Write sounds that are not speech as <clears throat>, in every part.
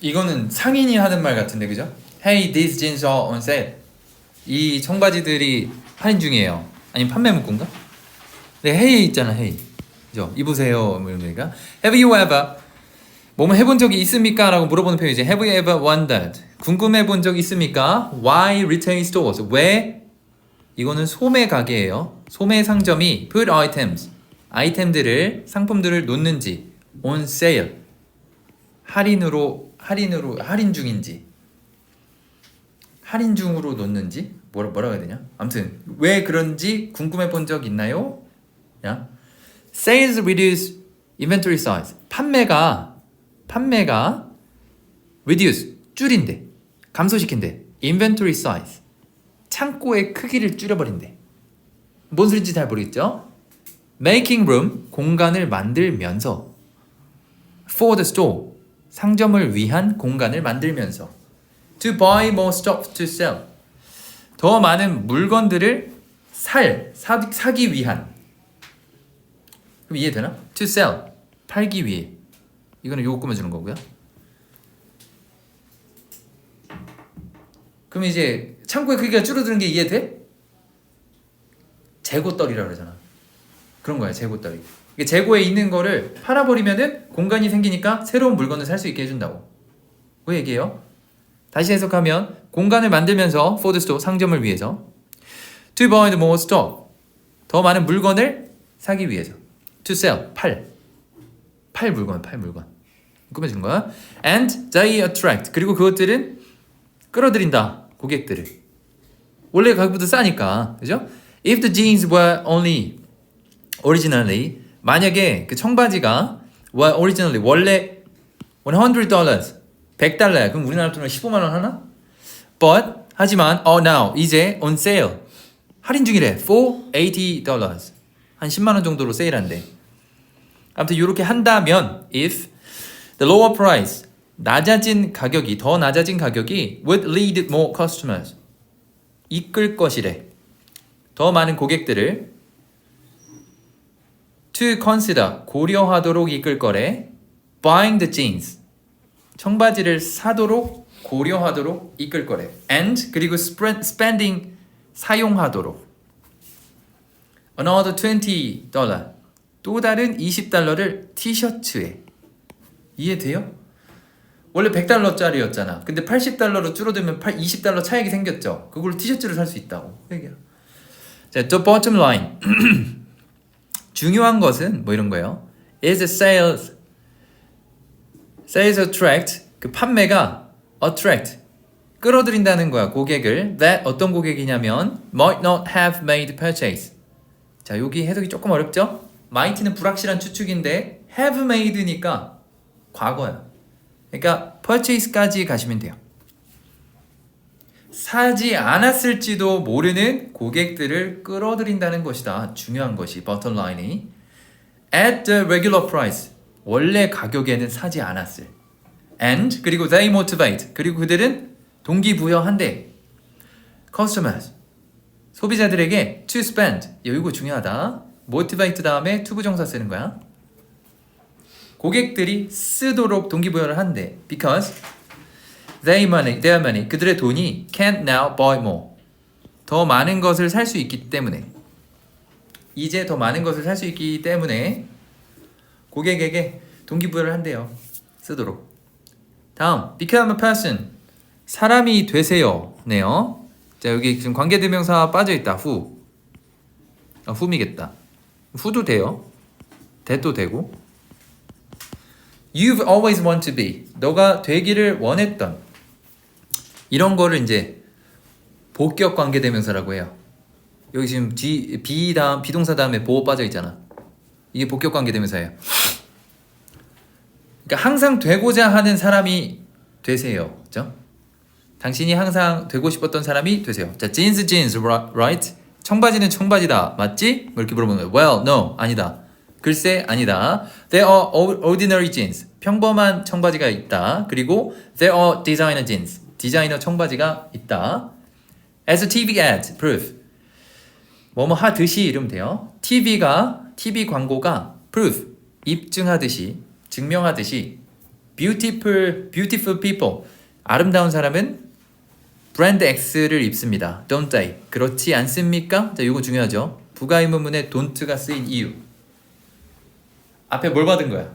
이거는 상인이 하는 말 같은데 그죠? Hey, these jeans are on sale. 이 청바지들이 할인 중이에요. 아니면 판매 문구인가? 네, hey 있잖아, hey. 그죠? 입으세요. 뭐 이런 거니까. Have you ever 뭐뭐 해본 적이 있습니까? 라고 물어보는 표현이지. Have you ever wondered? 궁금해 본 적 있습니까? Why retail stores? 왜? 이거는 소매 가게예요. 소매 상점이 put items, 아이템들을 상품들을 놓는지 on sale 할인으로 할인으로 할인 중인지 할인 중으로 놓는지 뭐라 뭐라고 해야 되냐? 아무튼 왜 그런지 궁금해 본 적 있나요? 야. Sales reduce inventory size. 판매가 판매가 reduce 줄인대. 감소시킨대. inventory size. 창고의 크기를 줄여버린대. 뭔 소리인지 잘 모르겠죠? Making room 공간을 만들면서 for the store 상점을 위한 공간을 만들면서 to buy more stuff to sell 더 많은 물건들을 살 사, 사기 위한 그럼 이해되나? to sell 팔기 위해 이거는 요거 꾸며주는 거고요. 그럼 이제 창고의 크기가 줄어드는 게 이해돼? 재고떨이라 그러잖아. 그런 거야 재고떨이. 재고에 있는 거를 팔아버리면은 공간이 생기니까 새로운 물건을 살 수 있게 해준다고. 그 얘기예요. 다시 해석하면 공간을 만들면서 the store 상점을 위해서 to buy more stuff 더 많은 물건을 사기 위해서 to sell 팔. 팔 물건 팔 물건 꾸며준 거야. and they attract 그리고 그것들은 끌어들인다 고객들을. 원래 가격보다 싸니까 그죠? If the jeans were only originally 만약에 그 청바지가 originally 원래 100 dollars 100달러야. 그럼 우리나라 돈으로 15만 원 하나? But 하지만 oh now 이제 on sale 할인 중이래. for 80 dollars 한 10만 원 정도로 세일한대. 아무튼 이렇게 한다면 if the lower price 낮아진 가격이 더 낮아진 가격이 would lead more customers 이끌 것이래. 더 많은 고객들을 to consider 고려하도록 이끌 거래. buying the jeans 청바지를 사도록 고려하도록 이끌 거래. and 그리고 spending 사용하도록 another 20 달러 또 다른 20달러를 티셔츠에 이해돼요? 원래 100달러짜리였잖아. 근데 80달러로 줄어들면 20달러 차익이 생겼죠. 그걸로 티셔츠를 살 수 있다고. 자, 또 bottom line. <clears throat> 중요한 것은 뭐 이런 거예요. is sales sales attract 그 판매가 attract 끌어들인다는 거야 고객을 that 어떤 고객이냐면 might not have made purchase 자 여기 해석이 조금 어렵죠 might는 불확실한 추측인데 have made니까 과거야 그러니까 purchase까지 가시면 돼요 사지 않았을지도 모르는 고객들을 끌어들인다는 것이다. 중요한 것이 bottom line이. At the regular price. 원래 가격에는 사지 않았을. And 그리고 they motivate. 그리고 그들은 동기부여한대. Customers. 소비자들에게 to spend. 이거 중요하다. Motivate 다음에 to 부정사 쓰는 거야. 고객들이 쓰도록 동기부여를 한대. Because they money their money 그들의 돈이 can't now buy more 더 많은 것을 살 수 있기 때문에 이제 더 많은 것을 살 수 있기 때문에 고객에게 동기부여를 한대요. 쓰도록. 다음, become a person. 사람이 되세요. 네요. 자, 여기 지금 관계대명사 빠져 있다. 후. 아, 후미겠다. 후도 돼요. 대도 되고. You've always want to be. 너가 되기를 원했던. 이런 거를 이제 복격 관계 대명사라고 해요. 여기 지금 뒤, 비 다음 비동사 다음에 보호 빠져 있잖아. 이게 복격 관계 대명사예요. 그러니까 항상 되고자 하는 사람이 되세요. 그죠? 당신이 항상 되고 싶었던 사람이 되세요. 자, jeans jeans right? 청바지는 청바지다. 맞지? 뭐 이렇게 물어보면 well, no. 아니다. 글쎄 아니다. There are ordinary jeans. 평범한 청바지가 있다. 그리고 there are designer jeans. 디자이너 청바지가 있다. As a TV ad proof. 뭐뭐 하듯이 이러면 돼요. TV가 TV 광고가 proof 입증하듯이 증명하듯이 beautiful beautiful people 아름다운 사람은 브랜드 X를 입습니다. Don't they? 그렇지 않습니까? 자, 이거 중요하죠. 부가 의문문에 don't가 쓰인 이유. 앞에 뭘 받은 거야?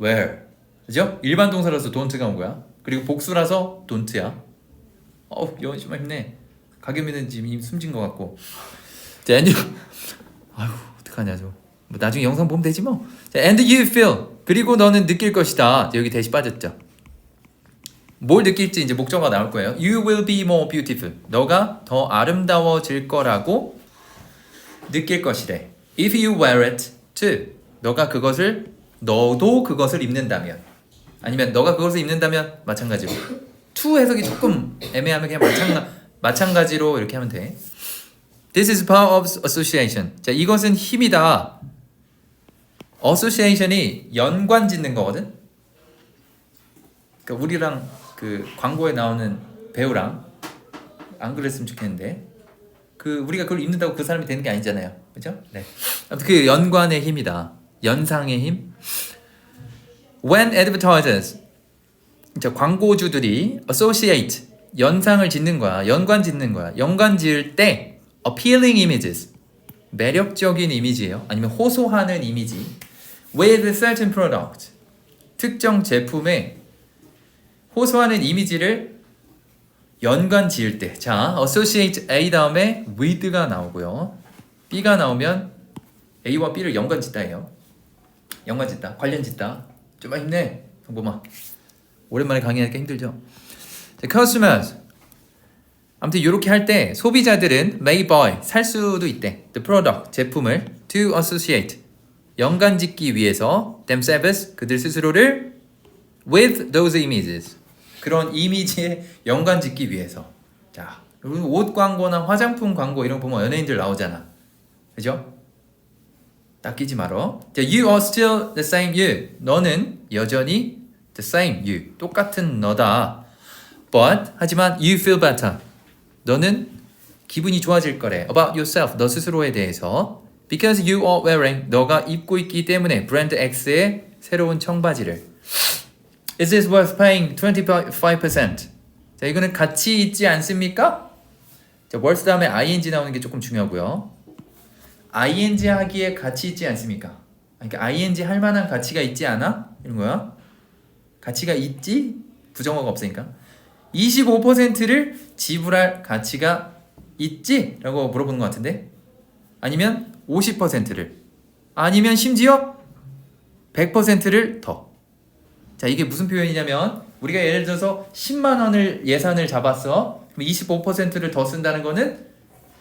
where. 그죠? 일반 동사라서 don't가 온 거야. 그리고 복수라서 don't야. 어우, 영어 정말 힘내. 가겸이는 지금 이미 숨진 것 같고. 자, you... 아휴, 어떡하냐, 저. 뭐 나중에 영상 보면 되지 뭐. 자, and you feel. 그리고 너는 느낄 것이다. 자, 여기 대시 빠졌죠. 뭘 느낄지 이제 목적어가 나올 거예요. You will be more beautiful. 너가 더 아름다워질 거라고 느낄 것이래. If you wear it too. 너가 그것을 너도 그것을 입는다면 아니면 너가 그것을 입는다면 마찬가지로 to 해석이 조금 애매하면 그냥 마찬가, 마찬가지로 이렇게 하면 돼. This is power of association. 자, 이것은 힘이다. association이 연관 짓는 거거든. 그러니까 우리랑 그 광고에 나오는 배우랑 안 그랬으면 좋겠는데 그 우리가 그걸 입는다고 그 사람이 되는 게 아니잖아요, 그죠? 네. 아무튼 그 연관의 힘이다, 연상의 힘. When advertisers, 자 광고주들이 associate 연상을 짓는 거야, 연관 짓는 거야, 연관 지을 때 appealing images 매력적인 이미지예요, 아니면 호소하는 이미지 with certain product 특정 제품에 호소하는 이미지를 연관 지을 때, 자, associate A 다음에 with가 나오고요. B가 나오면 A와 B를 연관 짓다예요. 연관 짓다, 관련 짓다. 좀만 힘내, 성범아. 오랜만에 강의하니까 힘들죠. 자, customers. 아무튼 이렇게 할 때 소비자들은 may buy 살 수도 있대. The product 제품을 to associate 연관 짓기 위해서 themselves 그들 스스로를 with those images 그런 이미지에 연관 짓기 위해서 자 옷 광고나 화장품 광고 이런 거 보면 연예인들 나오잖아 그죠? 낚이지 말어 자, you are still the same you 너는 여전히 the same you 똑같은 너다 but 하지만 you feel better 너는 기분이 좋아질 거래 about yourself 너 스스로에 대해서 because you are wearing 너가 입고 있기 때문에 브랜드 X의 새로운 청바지를 Is this worth paying 25%? 자, 이거는 가치 있지 않습니까? 자, worth 다음에 ing 나오는 게 조금 중요하고요. Ing 하기에 가치 있지 않습니까? 그러니까 ing 할 만한 가치가 있지 않아? 이런 거야. 가치가 있지? 부정어가 없으니까. 25%를 지불할 가치가 있지? 라고 물어보는 것 같은데. 아니면 50%를. 아니면 심지어 100%를 더. 자, 이게 무슨 표현이냐면 우리가 예를 들어서 10만 원을 예산을 잡았어. 그럼 25%를 더 쓴다는 거는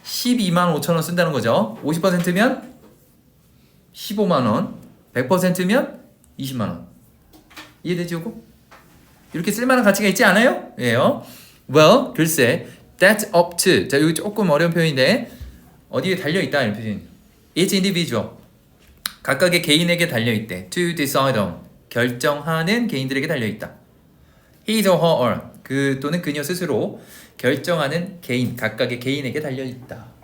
12만 5천 원 쓴다는 거죠. 50%면 15만 원, 100%면 20만 원. 이해되지, 요거? 이렇게 쓸만한 가치가 있지 않아요? 예요. Well, 글쎄, that's up to. 자, 여기 조금 어려운 표현인데 어디에 달려 있다 이런 표현. Each individual. 각각의 개인에게 달려 있대. To decide on. 결정하는 개인들에게 달려 있다. His or her 그 또는 그녀 스스로 결정하는 개인 각각의 개인에게 달려 있다.